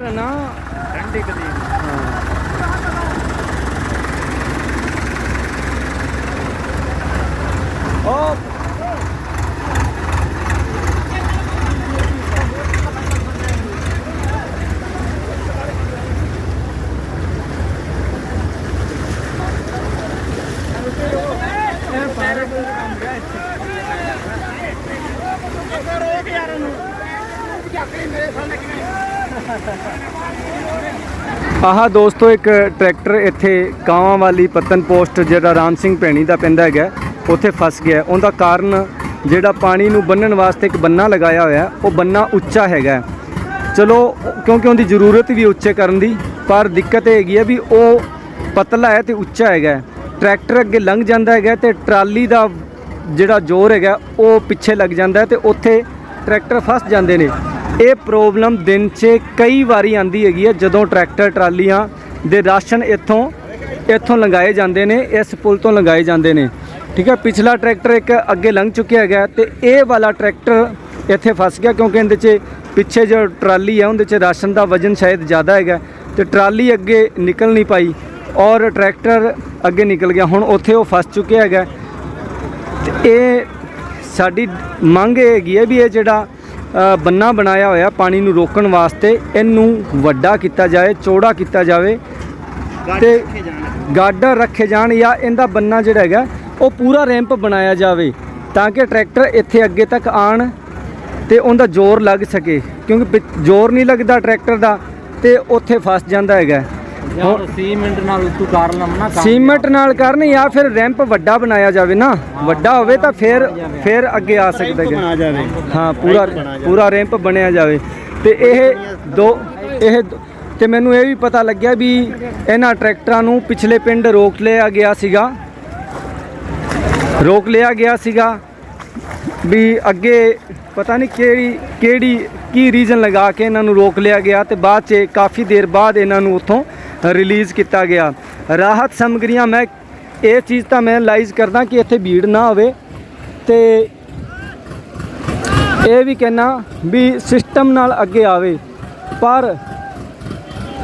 ਨਾ ਠੰਡੀ ਆਹ ਦੋਸਤੋ, ਇੱਕ ਟਰੈਕਟਰ ਇੱਥੇ ਕਾਵਾਂ ਵਾਲੀ ਪਤਨ ਪੋਸਟ ਜਿਹੜਾ ਰਾਮ ਸਿੰਘ ਭੈਣੀ ਦਾ ਪੈਂਦਾ ਹੈਗਾ, ਉੱਥੇ ਫਸ ਗਿਆ। ਉਹਦਾ ਕਾਰਨ ਜਿਹੜਾ ਪਾਣੀ ਨੂੰ ਬੰਨਣ ਵਾਸਤੇ ਇੱਕ ਬੰਨਾ ਲਗਾਇਆ ਹੋਇਆ, ਉਹ ਬੰਨਾ ਉੱਚਾ ਹੈਗਾ। ਚਲੋ, ਕਿਉਂਕਿ ਉਹਦੀ ਜ਼ਰੂਰਤ ਵੀ ਉੱਚੇ ਕਰਨ ਦੀ, ਪਰ ਦਿੱਕਤ ਇਹ ਹੈਗੀ ਹੈ ਵੀ ਉਹ ਪਤਲਾ ਹੈ ਤੇ ਉੱਚਾ ਹੈਗਾ। ਟਰੈਕਟਰ ਅੱਗੇ ਲੰਘ ਜਾਂਦਾ ਹੈਗਾ ਤੇ ਟਰਾਲੀ ਦਾ ਜਿਹੜਾ ਜ਼ੋਰ ਹੈਗਾ, ਉਹ ਪਿੱਛੇ ਲੱਗ ਜਾਂਦਾ ਹੈ ਤੇ ਉੱਥੇ ਟਰੈਕਟਰ ਫਸ ਜਾਂਦੇ ਨੇ। ਇਹ ਪ੍ਰੋਬਲਮ ਦਿਨ 'ਚ ਕਈ ਵਾਰੀ ਆਂਦੀ ਹੈਗੀ ਹੈ ਜਦੋਂ ਟਰੈਕਟਰ, ਟਰਾਲੀਆਂ ਦੇ ਰਾਸ਼ਨ ਇੱਥੋਂ ਇੱਥੋਂ ਲੰਗਾਏ ਜਾਂਦੇ ਨੇ, ਇਸ ਪੁਲ ਤੋਂ ਲੰਗਾਏ ਜਾਂਦੇ ਨੇ। ਠੀਕ ਹੈ ਪਿਛਲਾ ਟਰੈਕਟਰ ਇੱਕ ਅੱਗੇ ਲੰਘ ਚੁੱਕਿਆ ਹੈਗਾ ਤੇ ਇਹ ਵਾਲਾ ਟਰੈਕਟਰ ਇੱਥੇ ਫਸ ਗਿਆ ਕਿਉਂਕਿ ਇਹਦੇ 'ਚ ਪਿੱਛੇ ਜੋ ਟਰਾਲੀ ਹੈ ਉਹਦੇ 'ਚ ਰਾਸ਼ਨ ਦਾ ਵਜ਼ਨ ਸ਼ਾਇਦ ਜ਼ਿਆਦਾ ਹੈਗਾ। ਤੇ ਟਰਾਲੀ ਅੱਗੇ ਨਿਕਲ ਨਹੀਂ ਪਾਈ ਔਰ ਟਰੈਕਟਰ ਅੱਗੇ ਨਿਕਲ ਗਿਆ। ਹੁਣ ਉੱਥੇ ਉਹ ਫਸ ਚੁੱਕਿਆ ਹੈਗਾ। ਤੇ ਇਹ ਸਾਡੀ ਮੰਗ ਇਹ ਹੈਗੀ ਹੈ ਵੀ ਇਹ ਜਿਹੜਾ ਬੰਨਾ ਬਣਾਇਆ ਹੋਇਆ ਪਾਣੀ ਨੂੰ ਰੋਕਣ ਵਾਸਤੇ ਇਹਨੂੰ ਵੱਡਾ ਕੀਤਾ ਜਾਏ ਚੌੜਾ ਕੀਤਾ ਜਾਵੇ ਤੇ ਗਾਰਡਰ ਰੱਖੇ ਜਾਣ ਜਾਂ ਇਹਦਾ ਬੰਨਾ ਜਿਹੜਾ ਹੈਗਾ ਉਹ ਪੂਰਾ ਰੈਂਪ ਬਣਾਇਆ ਜਾਵੇ ਤਾਂ ਕਿ ਟਰੈਕਟਰ ਇੱਥੇ ਅੱਗੇ ਤੱਕ ਆਣ ਤੇ ਉਹਦਾ ਜ਼ੋਰ ਲੱਗ ਸਕੇ। ਕਿਉਂਕਿ ਜ਼ੋਰ ਨਹੀਂ ਲੱਗਦਾ ਟਰੈਕਟਰ ਦਾ ਤੇ ਉੱਥੇ ਫਸ ਜਾਂਦਾ ਹੈਗਾ। ਯਾਰ ਸੀਮੈਂਟ ਨਾਲ ਉੱਤੋਂ ਕਰ ਲਵਾਂ ਨਾ ਸੀਮੈਂਟ ਨਾਲ ਕਰਨ ਜਾਂ ਫਿਰ ਰੈਂਪ ਵੱਡਾ ਬਣਾਇਆ ਜਾਵੇ ਨਾ। ਵੱਡਾ ਹੋਵੇ ਤਾਂ ਫਿਰ ਫਿਰ ਅੱਗੇ ਆ ਸਕਦਾ ਹੈ ਹਾਂ ਪੂਰਾ ਪੂਰਾ ਰੈਂਪ ਬਣਿਆ ਜਾਵੇ। ਤੇ ਇਹ ਦੋ ਇਹ ਤੇ ਮੈਨੂੰ ਇਹ ਵੀ ਪਤਾ ਲੱਗਿਆ ਵੀ ਇਹਨਾਂ ਟਰੈਕਟਰਾਂ ਨੂੰ ਪਿਛਲੇ ਪਿੰਡ ਰੋਕ ਲਿਆ ਗਿਆ ਸੀਗਾ। ਰੋਕ ਲਿਆ ਗਿਆ ਸੀਗਾ ਵੀ ਅੱਗੇ ਪਤਾ ਨਹੀਂ ਕਿਹੜੀ ਕਿਹੜੀ ਕੀ ਰੀਜ਼ਨ ਲਗਾ ਕੇ ਇਹਨਾਂ ਨੂੰ ਰੋਕ ਲਿਆ ਗਿਆ ਤੇ ਬਾਅਦ 'ਚ ਕਾਫੀ ਦੇਰ ਬਾਅਦ ਇਹਨਾਂ ਨੂੰ ਉੱਥੋਂ ਰਿਲੀਜ਼ ਕੀਤਾ ਗਿਆ। ਰਾਹਤ ਸਮਗਰੀਆਂ ਮੈਂ ਇਹ ਚੀਜ਼ ਤਾਂ ਮੈਂ ਲਾਈਜ਼ ਕਰਦਾ ਕਿ ਇੱਥੇ ਭੀੜ ਨਾ ਹੋਵੇ। ਤੇ ਇਹ ਵੀ ਕਹਿਣਾ ਵੀ ਸਿਸਟਮ ਨਾਲ ਅੱਗੇ ਆਵੇ। ਪਰ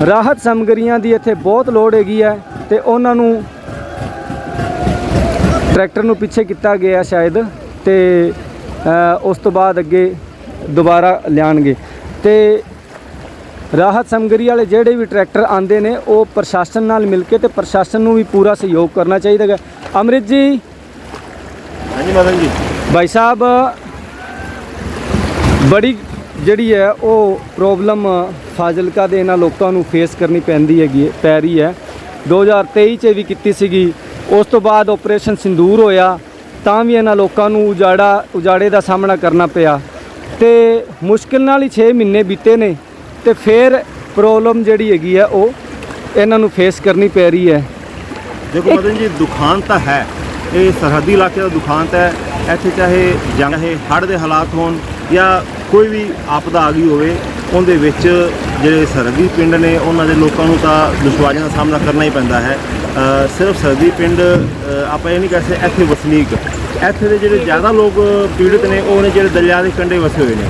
ਰਾਹਤ ਸਮਗਰੀਆਂ ਦੀ ਇੱਥੇ ਬਹੁਤ ਲੋੜ ਹੈਗੀ ਹੈ ਤੇ ਉਹਨਾਂ ਨੂੰ ਟਰੈਕਟਰ ਨੂੰ ਪਿੱਛੇ ਕੀਤਾ ਗਿਆ ਸ਼ਾਇਦ ਤੇ ਉਸ ਤੋਂ ਬਾਅਦ ਅੱਗੇ ਦੁਬਾਰਾ ਲਿਆਣਗੇ ਤੇ ਰਾਹਤ ਸਮਗਰੀ ਵਾਲੇ ਜਿਹੜੇ ਵੀ ਟਰੈਕਟਰ ਆਂਦੇ ਨੇ ਉਹ ਪ੍ਰਸ਼ਾਸਨ ਨਾਲ ਮਿਲ ਕੇ ਤੇ ਪ੍ਰਸ਼ਾਸਨ ਨੂੰ ਵੀ ਪੂਰਾ ਸਹਿਯੋਗ ਕਰਨਾ ਚਾਹੀਦਾ ਹੈ ਅਮਰਿਤ ਜੀ। ਹਾਂਜੀ ਮਦਨ ਜੀ। ਭਾਈ ਸਾਹਿਬ ਬੜੀ ਜਿਹੜੀ ਹੈ ਉਹ ਪ੍ਰੋਬਲਮ ਫਾਜ਼ਿਲਕਾ ਦੇ ਇਹਨਾਂ ਲੋਕਾਂ ਨੂੰ ਫੇਸ ਕਰਨੀ ਪੈਂਦੀ ਹੈਗੀ ਹੈ ਪੈ ਰਹੀ ਹੈ। 2023 ਚ ਵੀ ਕੀਤੀ ਸੀਗੀ। ਉਸ ਤੋਂ ਬਾਅਦ ਆਪਰੇਸ਼ਨ ਸਿੰਦੂਰ ਹੋਇਆ ਤਾਂ ਵੀ ਇਹਨਾਂ ਲੋਕਾਂ ਨੂੰ ਉਜਾੜਾ ਉਜਾੜੇ ਦਾ ਸਾਹਮਣਾ ਕਰਨਾ ਪਿਆ। ਤੇ ਮੁਸ਼ਕਿਲ ਨਾਲ ਹੀ 6 ਮਹੀਨੇ ਬੀਤੇ ਨੇ। ਤੇ ਫਿਰ ਪ੍ਰੋਬਲਮ ਜਿਹੜੀ ਹੈਗੀ ਹੈ ਉਹ ਇਹਨਾਂ ਨੂੰ ਫੇਸ ਕਰਨੀ ਪੈ ਰਹੀ ਹੈ। ਦੇਖੋ ਮਦਨ ਜੀ ਦੁਖਾਂਤ ਤਾਂ ਹੈ। ਇਹ ਸਰਹੱਦੀ ਇਲਾਕੇ ਦਾ ਦੁਖਾਂਤ ਹੈ। ਇੱਥੇ ਚਾਹੇ ਜੰਗ ਹੈ ਹੜ੍ਹ ਦੇ ਹਾਲਾਤ ਹੋਣ ਜਾਂ ਕੋਈ ਵੀ ਆਪਦਾ ਆ ਗਈ ਹੋਵੇ ਉਹਦੇ ਵਿੱਚ ਜਿਹੜੇ ਸਰਹੱਦੀ ਪਿੰਡ ਨੇ ਉਹਨਾਂ ਦੇ ਲੋਕਾਂ ਨੂੰ ਤਾਂ ਦੁਸ਼ਵਾਰੀਆਂ ਦਾ ਸਾਹਮਣਾ ਕਰਨਾ ਹੀ ਪੈਂਦਾ ਹੈ। ਸਿਰਫ ਸਰਹੱਦੀ ਪਿੰਡ ਆਪਾਂ ਇਹ ਨਹੀਂ ਕਹਿ ਸਕਦੇ ਇੱਥੇ ਵਸਨੀਕ। ਇੱਥੇ ਦੇ ਜਿਹੜੇ ਜ਼ਿਆਦਾ ਲੋਕ ਪੀੜਤ ਨੇ ਉਹ ਨੇ ਜਿਹੜੇ ਦਰਿਆ ਦੇ ਕੰਢੇ ਵਸੇ ਹੋਏ ਨੇ।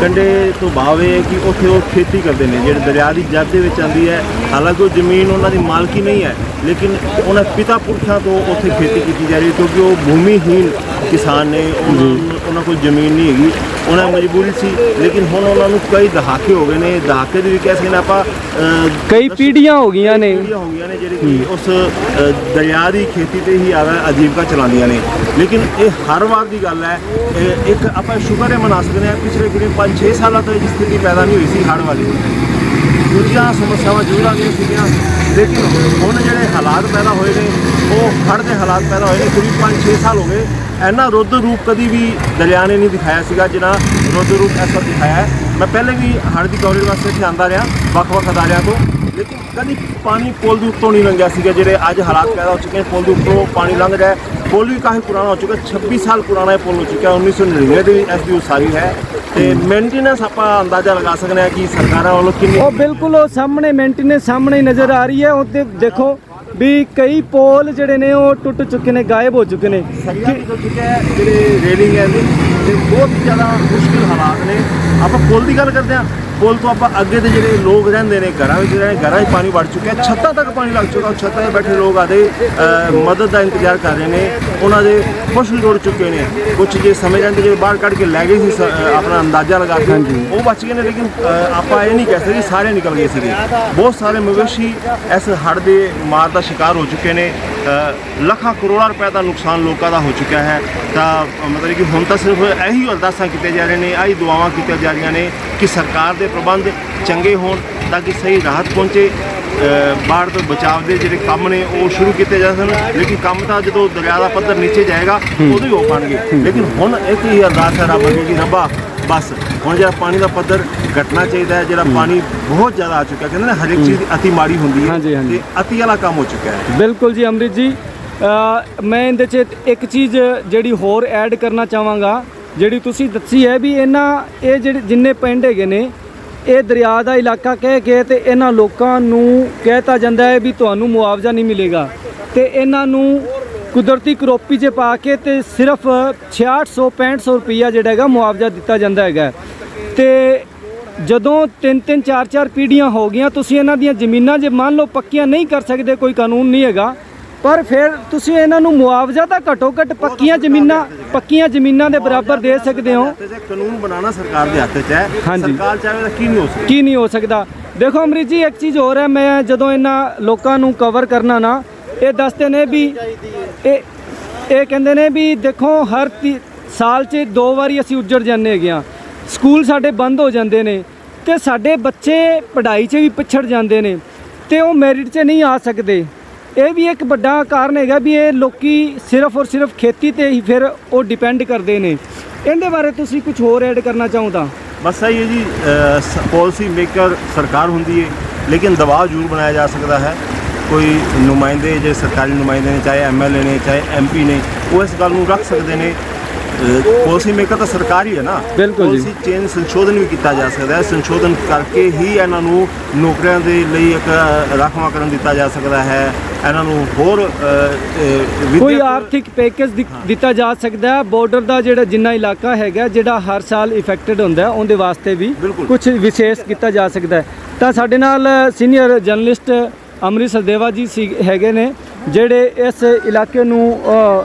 ਕੰਢੇ ਤੋਂ ਭਾਵ ਇਹ ਹੈ ਕਿ ਉੱਥੇ ਉਹ ਖੇਤੀ ਕਰਦੇ ਨੇ ਜਿਹੜੇ ਦਰਿਆ ਦੀ ਜੱਦ ਦੇ ਵਿੱਚ ਆਉਂਦੀ ਹੈ। ਹਾਲਾਂਕਿ ਉਹ ਜ਼ਮੀਨ ਉਹਨਾਂ ਦੀ ਮਾਲਕੀ ਨਹੀਂ ਹੈ ਲੇਕਿਨ ਉਹਨਾਂ ਪਿਤਾ ਪੁਰਖਾਂ ਤੋਂ ਉੱਥੇ ਖੇਤੀ ਕੀਤੀ ਜਾ ਰਹੀ ਹੈ ਕਿਉਂਕਿ ਉਹ ਭੂਮੀਹੀਨ ਕਿਸਾਨ ਨੇ ਉਹਨਾਂ ਕੋਲ ਜ਼ਮੀਨ ਨਹੀਂ ਹੈਗੀ। ਉਹਨਾਂ ਮਜਬੂਰੀ ਸੀ ਲੇਕਿਨ ਹੁਣ ਉਹਨਾਂ ਨੂੰ ਕਈ ਦਹਾਕੇ ਹੋ ਗਏ ਨੇ ਦਹਾਕੇ ਦੇ ਵੀ ਕਹਿ ਸਕਦੇ ਆਪਾਂ ਕਈ ਪੀੜ੍ਹੀਆਂ ਹੋ ਗਈਆਂ ਨੇ। ਪੀੜ੍ਹੀਆਂ ਹੋ ਗਈਆਂ ਨੇ ਜਿਹੜੇ ਕਿ ਉਸ ਦਰਿਆ ਦੀ ਖੇਤੀ ਤੇ ਹੀ ਆਦਾ ਆਜੀਵਕਾ ਚਲਾਉਂਦੀਆਂ ਨੇ। ਲੇਕਿਨ ਇਹ ਹਰ ਵਾਰ ਦੀ ਗੱਲ ਹੈ ਇੱਕ ਆਪਾਂ ਸ਼ੁਕਰ ਹੈ ਮਨਾ ਸਕਦੇ ਹਾਂ ਪਿਛਲੇ ਕਿਹੜੇ 5-6 ਸਾਲਾਂ ਤੋਂ ਇਹ ਸਥਿਤੀ ਪੈਦਾ ਨਹੀਂ ਹੋਈ ਸੀ ਹੜ੍ਹ ਵਾਲੀ। ਦੂਜੀਆਂ ਸਮੱਸਿਆਵਾਂ ਜ਼ਰੂਰ ਆ ਗਈਆਂ ਸੀਗੀਆਂ। ਲੇਕਿਨ ਹੁਣ ਜਿਹੜੇ ਹਾਲਾਤ ਪੈਦਾ ਹੋਏ ਨੇ, ਉਹ ਹੜ੍ਹ ਦੇ ਹਾਲਾਤ ਪੈਦਾ ਹੋਏ ਨੇ, ਕਰੀਬ 5-6 ਸਾਲ ਹੋ ਗਏ। ਇੰਨਾ ਰੁੱਦ ਰੂਪ ਕਦੀ ਵੀ ਦਰਿਆ ਨੇ ਨਹੀਂ ਦਿਖਾਇਆ ਸੀਗਾ, ਜਿੰਨਾ ਰੁੱਦ ਰੂਪ ਐਸਾ ਦਿਖਾਇਆ ਹੈ। ਮੈਂ ਪਹਿਲੇ ਵੀ ਹੜ੍ਹ ਦੀ ਕਵਰੇਜ ਵਾਸਤੇ ਇੱਥੇ ਆਂਦਾ ਰਿਹਾ, ਵੱਖ-ਵੱਖ ਅਦਾਰਿਆਂ ਤੋਂ। ਲੇਕਿਨ ਕਦੀ ਪਾਣੀ ਪੁਲ ਦੇ ਉੱਤੋਂ ਨਹੀਂ ਲੰਘਿਆ ਸੀਗਾ, ਜਿਹੜੇ ਅੱਜ ਹਾਲਾਤ ਪੈਦਾ ਹੋ ਚੁੱਕੇ ਨੇ, ਪੁਲ ਦੇ ਉੱਤੋਂ ਪਾਣੀ ਲੰਘ ਰਿਹਾ ਪੁਲ ਵੀ ਕਾਫੀ ਪੁਰਾਣਾ ਹੋ ਚੁੱਕਾ 26 ਸਾਲ ਪੁਰਾਣਾ ਇਹ ਪੁਲ ਹੋ ਚੁੱਕਾ 1999 ਦੇ ਵਿੱਚ ਇਸ ਦੀ ਉਸਾਰੀ ਹੈ। ਤੇ ਮੇਨਟੇਨੈਂਸ ਆਪਾਂ ਅੰਦਾਜ਼ਾ ਲਗਾ ਸਕਦੇ ਹਾਂ ਕਿ ਸਰਕਾਰਾਂ ਵੱਲੋਂ ਕਿੰਨੀ ਉਹ ਬਿਲਕੁਲ ਉਹ ਸਾਹਮਣੇ ਮੇਨਟੇਨੈਂਸ ਸਾਹਮਣੇ ਹੀ ਨਜ਼ਰ ਆ ਰਹੀ ਹੈ। ਉੱਤੇ ਦੇਖੋ ਵੀ ਕਈ ਪੋਲ ਜਿਹੜੇ ਨੇ ਉਹ ਟੁੱਟ ਚੁੱਕੇ ਨੇ ਗਾਇਬ ਹੋ ਚੁੱਕੇ ਨੇ। ਸਰੀਆ ਨਿਕਲ ਚੁੱਕਿਆ ਹੈ ਜਿਹੜੇ ਰੇਲਿੰਗ ਹੈ ਇਹਦੀ। ਤੇ ਬਹੁਤ ਜ਼ਿਆਦਾ ਮੁਸ਼ਕਿਲ ਹਾਲਾਤ ਨੇ। ਆਪਾਂ ਪੁਲ ਦੀ ਗੱਲ ਕਰਦੇ ਹਾਂ। ਪੁਲ ਤੋਂ ਆਪਾਂ ਅੱਗੇ ਦੇ ਜਿਹੜੇ ਲੋਕ ਰਹਿੰਦੇ ਨੇ ਘਰਾਂ ਵਿੱਚ ਰਹਿੰਦੇ ਘਰਾਂ 'ਚ ਪਾਣੀ ਵੜ ਚੁੱਕਿਆ। ਛੱਤਾਂ ਤੱਕ ਪਾਣੀ ਲੱਗ ਚੁੱਕਾ ਛੱਤਾਂ 'ਤੇ ਬੈਠੇ ਲੋਕ ਆਦੇ ਮਦਦ ਦਾ ਇੰਤਜ਼ਾਰ ਕਰ ਰਹੇ ਨੇ। ਉਹਨਾਂ ਦੇ ਫਸਲ ਰੁੜ ਚੁੱਕੇ ਨੇ। ਕੁਝ ਜੇ ਸਮਝ ਜਾਂਦੇ ਜਿਹੜੇ ਬਾਹਰ ਕੱਢ ਕੇ ਲੈ ਗਏ ਸੀ ਆਪਣਾ ਅੰਦਾਜ਼ਾ ਲਗਾ ਕੇ ਉਹ ਬਚ ਗਏ ਨੇ ਲੇਕਿਨ ਆਪਾਂ ਇਹ ਨਹੀਂ ਕਹਿ ਸਕਦੇ ਸਾਰੇ ਨਿਕਲ ਗਏ ਸੀਗੇ। ਬਹੁਤ ਸਾਰੇ ਮਵੇਸ਼ੀ ਇਸ ਹੜ੍ਹ ਦੇ ਮਾਰ ਦਾ ਸ਼ਿਕਾਰ ਹੋ ਚੁੱਕੇ ਨੇ। ਲੱਖਾਂ ਕਰੋੜਾਂ ਰੁਪਏ ਦਾ ਨੁਕਸਾਨ ਲੋਕਾਂ ਦਾ ਹੋ ਚੁੱਕਿਆ ਹੈ। ਤਾਂ ਮਤਲਬ ਕਿ ਹੁਣ ਤਾਂ ਸਿਰਫ ਇਹੀ ਅਰਦਾਸਾਂ ਕੀਤੀਆਂ ਜਾ ਰਹੀਆਂ ਨੇ ਆਹੀ ਦੁਆਵਾਂ ਕੀਤੀਆਂ ਜਾ ਰਹੀਆਂ ਨੇ ਕਿ ਸਰਕਾਰ ਦੇ ਪ੍ਰਬੰਧ ਚੰਗੇ ਹੋਣ ਤਾਂ ਕਿ ਸਹੀ ਰਾਹਤ ਪਹੁੰਚੇ। ਬਾੜ ਤੋਂ ਬਚਾਅ ਦੇ ਜਿਹੜੇ ਕੰਮ ਨੇ ਉਹ ਸ਼ੁਰੂ ਕੀਤੇ ਜਾ ਸਕਣ। ਲੇਕਿਨ ਕੰਮ ਤਾਂ ਜਦੋਂ ਦਰਿਆ ਦਾ ਪੱਧਰ ਨੀਚੇ ਜਾਏਗਾ ਉਦੋਂ ਹੀ ਹੋ ਪਾਣਗੇ। ਲੇਕਿਨ ਹੁਣ ਇੱਕ ਹੀ ਅਰਦਾਸ ਹੈ ਰੱਬ ਅੱਗੇ ਕਿ ਰੱਬਾ ਬਸ ਹੁਣ ਜਿਹੜਾ ਪਾਣੀ ਦਾ ਪੱਧਰ ਘਟਣਾ ਚਾਹੀਦਾ ਹੈ ਜਿਹੜਾ ਪਾਣੀ ਬਹੁਤ ਜ਼ਿਆਦਾ ਆ ਚੁੱਕਾ ਕਹਿੰਦੇ ਨੇ ਹਰ ਇੱਕ ਚੀਜ਼ ਦੀ ਅਤੀ ਮਾੜੀ ਹੁੰਦੀ ਹਾਂਜੀ, ਹੈ ਹਾਂਜੀ। ਤੇ ਅਤੀ ਵਾਲਾ ਕੰਮ ਹੋ ਚੁੱਕਾ ਹੈ। ਬਿਲਕੁਲ ਜੀ ਅੰਮ੍ਰਿਤ ਜੀ। ਅ, ਮੈਂ ਇਹਦੇ 'ਚ ਇੱਕ ਚੀਜ਼ ਜਿਹੜੀ ਹੋਰ ਐਡ ਕਰਨਾ ਚਾਹਾਂਗਾ ਜਿਹੜੀ ਤੁਸੀਂ ਦੱਸੀ ਹੈ ਵੀ ਇਹਨਾਂ ਇਹ ਜਿਹੜੇ ਜਿੰਨੇ ਪਿੰਡ ਹੈਗੇ ਨੇ ਇਹ ਦਰਿਆ ਦਾ ਇਲਾਕਾ ਕਹਿ ਕੇ ਤੇ ਇਹਨਾਂ ਲੋਕਾਂ ਨੂੰ ਕਹਿਤਾ ਜਾਂਦਾ ਹੈ ਵੀ ਤੁਹਾਨੂੰ ਮੁਆਵਜ਼ਾ ਨਹੀਂ ਮਿਲੇਗਾ। ਤੇ ਇਹਨਾਂ ਨੂੰ ਕੁਦਰਤੀ ਕਰੋਪੀ 'ਚ ਪਾ ਕੇ ਤੇ ਸਿਰਫ 6600 6500 ਰੁਪਈਆ ਜਿਹੜਾ ਹੈਗਾ ਮੁਆਵਜ਼ਾ ਦਿੱਤਾ ਜਾਂਦਾ ਹੈਗਾ। ਤੇ ਜਦੋਂ ਤਿੰਨ ਤਿੰਨ ਚਾਰ ਚਾਰ ਪੀੜ੍ਹੀਆਂ ਹੋ ਗਈਆਂ ਤੁਸੀਂ ਇਹਨਾਂ ਦੀਆਂ ਜ਼ਮੀਨਾਂ ਜੇ ਮੰਨ ਲਓ ਪੱਕੀਆਂ ਨਹੀਂ ਕਰ ਸਕਦੇ ਕੋਈ ਕਾਨੂੰਨ ਨਹੀਂ ਹੈਗਾ। ਪਰ ਫਿਰ ਤੁਸੀਂ ਇਹਨਾਂ ਨੂੰ ਮੁਆਵਜ਼ਾ ਤਾਂ ਘੱਟੋ ਘੱਟ ਪੱਕੀਆਂ ਜ਼ਮੀਨਾਂ ਪੱਕੀਆਂ ਜ਼ਮੀਨਾਂ ਦੇ ਬਰਾਬਰ ਦੇ ਸਕਦੇ ਹੋ। ਕਾਨੂੰਨ ਬਣਾਉਣਾ ਸਰਕਾਰ ਦੇ ਹੱਥ 'ਚ ਹੈ। ਹਾਂਜੀ। ਸਰਕਾਰ ਚਾਹੇ ਤਾਂ ਕੀ ਨਹੀਂ ਹੋ ਸਕਦਾ। ਕੀ ਨਹੀਂ ਹੋ ਸਕਦਾ। ਦੇਖੋ ਅਮਰੀਤ ਜੀ ਇੱਕ ਚੀਜ਼ ਹੋਰ ਹੈ ਮੈਂ ਜਦੋਂ ਇਹਨਾਂ ਲੋਕਾਂ ਨੂੰ ਕਵਰ ਕਰਨਾ ਨਾ ਇਹ ਦੱਸਦੇ ਨੇ ਵੀ ਇਹ ਇਹ ਕਹਿੰਦੇ ਨੇ ਵੀ ਦੇਖੋ ਹਰ ਸਾਲ 'ਚ ਦੋ ਵਾਰੀ ਅਸੀਂ ਉੱਜੜ ਜਾਂਦੇ ਹੈਗੇ ਆ ਸਕੂਲ ਸਾਡੇ ਬੰਦ ਹੋ ਜਾਂਦੇ ਨੇ ਤੇ ਸਾਡੇ ਬੱਚੇ ਪੜ੍ਹਾਈ 'ਚ ਵੀ ਪਿਛੜ ਜਾਂਦੇ ਨੇ ਤੇ ਉਹ ਮੈਰਿਟ 'ਚ ਨਹੀਂ ਆ ਸਕਦੇ। ਇਹ ਵੀ ਇੱਕ ਵੱਡਾ ਕਾਰਨ ਹੈਗਾ ਵੀ ਇਹ ਲੋਕੀ ਸਿਰਫ ਔਰ ਸਿਰਫ ਖੇਤੀ ਤੇ ਹੀ ਫਿਰ ਉਹ ਡਿਪੈਂਡ ਕਰਦੇ ਨੇ। ਇਹਦੇ ਬਾਰੇ ਤੁਸੀਂ ਕੁਝ ਹੋਰ ਐਡ ਕਰਨਾ ਚਾਹੁੰਦਾ? ਬਸ ਸਹੀ ਜੀ ਪਾਲਿਸੀ ਮੇਕਰ ਸਰਕਾਰ ਹੁੰਦੀ ਹੈ ਲੇਕਿਨ ਦਬਾਅ ਜ਼ਰੂਰ ਬਣਾਇਆ ਜਾ ਸਕਦਾ ਹੈ। ਕੋਈ ਨੁਮਾਇੰਦੇ, ਜੇ ਸਰਕਾਰੀ ਨੁਮਾਇੰਦੇ ਨੇ, ਚਾਹੇ ਐਮਐਲਏ ਨੇ, ਚਾਹੇ ਐਮਪੀ ਨੇ, ਉਹ ਇਸ ਗੱਲ ਨੂੰ ਰੱਖ ਸਕਦੇ ਨੇ ਪਾਲਿਸੀ ਮੇਕਰ ਤਾਂ ਸਰਕਾਰ ਹੀ ਹੈ ਨਾ। ਬਿਲਕੁਲ ਜੀ। ਪਾਲਿਸੀ ਚੇਂਜ ਸੰਸ਼ੋਧਨ ਵੀ ਕੀਤਾ ਜਾ ਸਕਦਾ ਹੈ। ਸੰਸ਼ੋਧਨ ਕਰਕੇ ਹੀ ਇਹਨਾਂ ਨੂੰ ਨੌਕਰੀਆਂ ਦੇ ਲਈ ਇੱਕ ਰਾਖਵਾਂਕਰਨ ਦਿੱਤਾ ਜਾ ਸਕਦਾ ਹੈ। ਇਹਨਾਂ ਨੂੰ ਹੋਰ ਕੋਈ ਆਰਥਿਕ ਪੈਕੇਜ ਦਿੱਤਾ ਜਾ ਸਕਦਾ ਹੈ। ਬਾਰਡਰ ਦਾ ਜਿਹੜਾ ਜਿੰਨਾ ਇਲਾਕਾ ਹੈਗਾ ਜਿਹੜਾ ਹਰ ਸਾਲ ਇਫੈਕਟਡ ਹੁੰਦਾ ਹੈ ਉਹਦੇ ਵਾਸਤੇ ਵੀ। ਕੁਝ ਵਿਸ਼ੇਸ਼ ਕੀਤਾ ਜਾ ਸਕਦਾ ਹੈ। ਤਾਂ ਸਾਡੇ ਨਾਲ ਸੀਨੀਅਰ ਜਰਨਲਿਸਟ ਅੰਮ੍ਰਿਤ ਸਰਦੇਵਾ ਜੀ ਸੀ ਹੈਗੇ ਨੇ। ਜਿਹੜੇ ਇਸ ਇਲਾਕੇ ਨੂੰ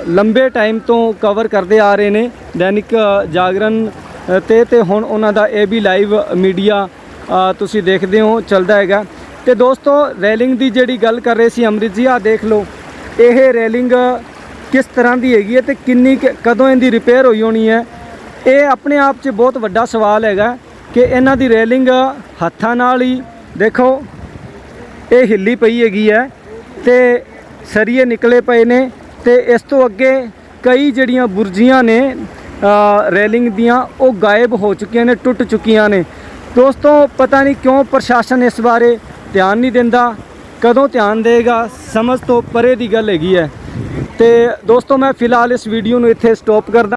ਲੰਬੇ ਟਾਈਮ ਤੋਂ ਕਵਰ ਕਰਦੇ ਆ ਰਹੇ ਨੇ। ਦੈਨਿਕ ਜਾਗਰਣ ਤੇ ਤੇ ਹੁਣ ਉਹਨਾਂ ਦਾ ਇਹ ਵੀ ਲਾਈਵ ਮੀਡੀਆ ਤੁਸੀਂ ਦੇਖਦੇ ਹੋ, ਚੱਲਦਾ ਹੈਗਾ। ਤੇ ਦੋਸਤੋ ਰੈਲਿੰਗ ਦੀ ਜਿਹੜੀ ਗੱਲ ਕਰ ਰਹੇ ਸੀ ਅੰਮ੍ਰਿਤ ਜੀ ਆ ਦੇਖ ਲਓ। ਇਹ ਰੈਲਿੰਗ ਕਿਸ ਤਰ੍ਹਾਂ ਦੀ ਹੈਗੀ ਹੈ ਤੇ ਕਿੰਨੀ ਕੁ- ਕਦੋਂ ਇਹਦੀ ਰਿਪੇਅਰ ਹੋਈ ਹੋਣੀ ਹੈ? ਇਹ ਆਪਣੇ ਆਪ 'ਚ ਬਹੁਤ ਵੱਡਾ ਸਵਾਲ ਹੈਗਾ ਕਿ ਇਹਨਾਂ ਦੀ ਰੈਲਿੰਗ ਹੱਥਾਂ ਨਾਲ ਹੀ, ਦੇਖੋ, ਇਹ ਹਿੱਲੀ ਪਈ ਹੈਗੀ ਹੈ ਤੇ ਸਰੀਏ ਨਿਕਲੇ ਪਏ ਨੇ ਤੇ ਇਸ ਤੋਂ ਅੱਗੇ ਕਈ ਜਿਹੜੀਆਂ ਬੁਰਜੀਆਂ ਨੇ ਅ, ਰੈਲਿੰਗ ਦੀਆਂ ਉਹ ਗਾਇਬ ਹੋ ਚੁੱਕੀਆਂ ਨੇ ਟੁੱਟ ਚੁੱਕੀਆਂ ਨੇ। ਦੋਸਤੋ ਪਤਾ ਨਹੀਂ ਕਿਉਂ ਪ੍ਰਸ਼ਾਸਨ ਇਸ ਬਾਰੇ ਧਿਆਨ ਨਹੀਂ ਦਿੰਦਾ ਕਦੋਂ ਧਿਆਨ ਦੇਗਾ ਸਮਝ ਤੋਂ ਪਰੇ ਦੀ ਗੱਲ ਹੈਗੀ ਹੈ। ਤੇ ਦੋਸਤੋ ਮੈਂ ਫਿਲਹਾਲ ਇਸ ਵੀਡੀਓ ਨੂੰ ਇੱਥੇ ਸਟਾਪ ਕਰਦਾ